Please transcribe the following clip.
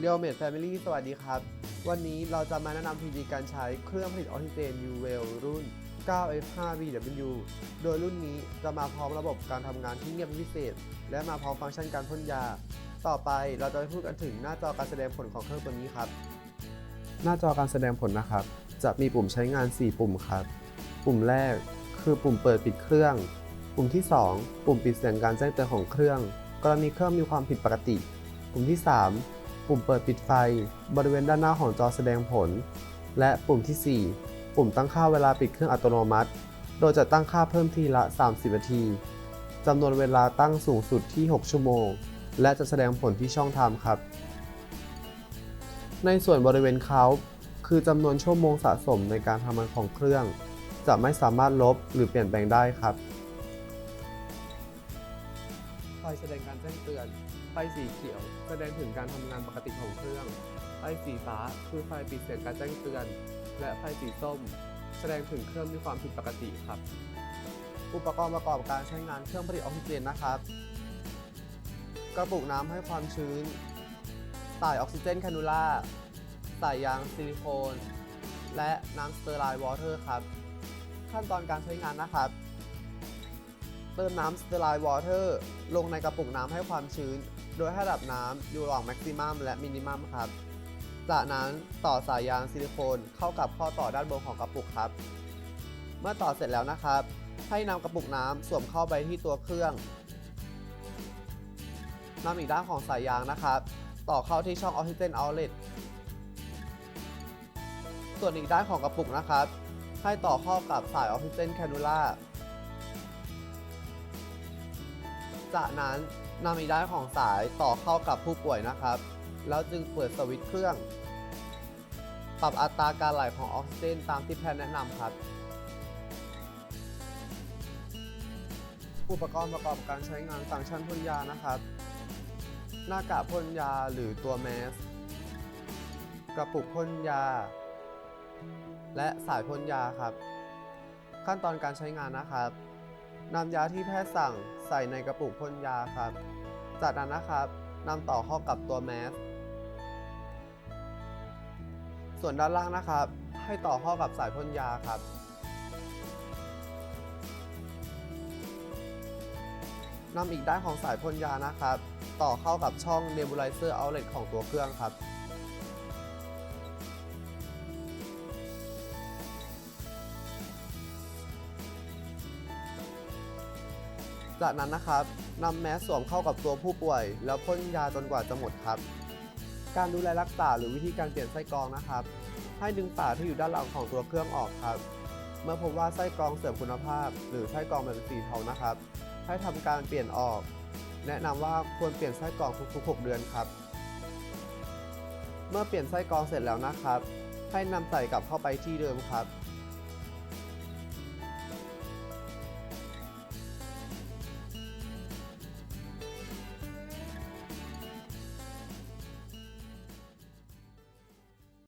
เรียวเมดแฟมิลี่สวัสดีครับ วันนี้เราจะมาแนะนำวิธีการใช้เครื่องผลิตออกซิเจน UWEL รุ่น 9F5BW โดยรุ่นนี้จะมาพร้อมระบบการทำงานที่เงียบพิเศษ และมาพร้อมฟังก์ชันการพ่นยา ต่อไปเราจะพูดกันถึงหน้าจอการแสดงผลของเครื่องตัวนี้ครับ หน้าจอการแสดงผลนะครับ จะมีปุ่มใช้งาน 4 ปุ่มครับ ปุ่มแรกคือปุ่มเปิดปิดเครื่อง ปุ่มที่ 2 ปุ่มปิดเสียงการแจ้งเตือนของเครื่อง กรณีเครื่องมีความผิดปกติ ปุ่มที่ 3 ปุ่มเปิดปิดไฟ บริเวณด้านหน้าของจอแสดงผล และปุ่มทีสี่ 4 ปุ่มตั้งค่าเวลาปิดเครื่องอัตโนมัติ โดยจะตั้งค่าเพิ่มทีละ 30 นาทีจำนวนเวลาตั้งสูงสุดที่ 6 ชั่วโมง และจะแสดงผลที่ช่องไทม์ครับ ในส่วนบริเวณเขาคือจำนวนชั่วโมงสะสมในการทำงานของเครื่อง จะไม่สามารถลบหรือเปลี่ยนแปลงได้ครับ ไฟแสดงการแจ้งเตือน ไฟสีเขียว แสดงถึงการทำงานปกติของเครื่อง ไฟสีฟ้าคือไฟปิดเสียงการแจ้งเตือน และไฟสีส้ม แสดงถึงเครื่องมีความผิดปกติครับ อุปกรณ์ประกอบการใช้งานเครื่องผลิตออกซิเจนนะครับ กระปุกน้ำให้ความชื้น สายออกซิเจนแคนูล่า สายยางซิลิโคน และน้ำสเตอร์ไลน์วอเตอร์ครับ ขั้นตอนการใช้งานนะครับ เติมน้ำสเตอไลน์วอเตอร์ลงในกระปุกน้ำให้ความชื้น โดยให้ระดับน้ำอยู่ระหว่างแม็กซิมัมและมินิมัมครับ จากนั้นต่อสายยางซิลิโคนเข้ากับข้อต่อด้านบนของกระปุกครับ เมื่อต่อเสร็จแล้วนะครับ ให้นำกระปุกน้ำสวมเข้าไปที่ตัวเครื่องนำอีกด้านของสายยางนะครับ ต่อเข้าที่ช่องออกซิเจนเอาเล t ส่วนอีกด้านของกระปุกนะครับ ให้ต่อเข้ากับสายออกซิเจนแคนูล่า จากนั้นนำอีกด้านของสายต่อเข้ากับผู้ป่วยนะครับ แล้วจึงเปิดสวิตช์เครื่อง ปรับอัตราการไหลของออกซิเจนตามที่แพทย์แนะนำครับ อุปกรณ์ประกอบการใช้งานฟังชันพ่นยานะครับ หน้ากากพ่นยาหรือตัวแมส กระปุกพ่นยา และสายพ่นยาครับ ขั้นตอนการใช้งานนะครับ นำยาที่แพทย์สั่งใส่ในกระปุกพ่นยาครับ จากนั้นนะครับนำต่อเข้ากับตัวแมส ส่วนด้านล่างนะครับ ให้ต่อเข้ากับสายพ่นยาครับนำอีกด้านของสายพ่นยานะครับ ต่อเข้ากับช่อง Nebulizer Outlet ของตัวเครื่องครับ จากนั้นนะครับนำแมสสวมเข้ากับตัวผู้ป่วย แล้วพ่นยาจนกว่าจะหมดครับ การดูแลรักษาหรือวิธีการเปลี่ยนไส้กรองนะครับ ให้ดึงฝาที่อยู่ด้านหลังของตัวเครื่องออกครับ เมื่อพบว่าไส้กรองเสื่อมคุณภาพ หรือไส้กรองเป็นสีเทานะครับ ให้ทำการเปลี่ยนออก แนะนำว่าควรเปลี่ยนไส้กรองทุกๆ 6 เดือนครับ เมื่อเปลี่ยนไส้กรองเสร็จแล้วนะครับ ให้นำใส่กลับเข้าไปที่เดิมครับ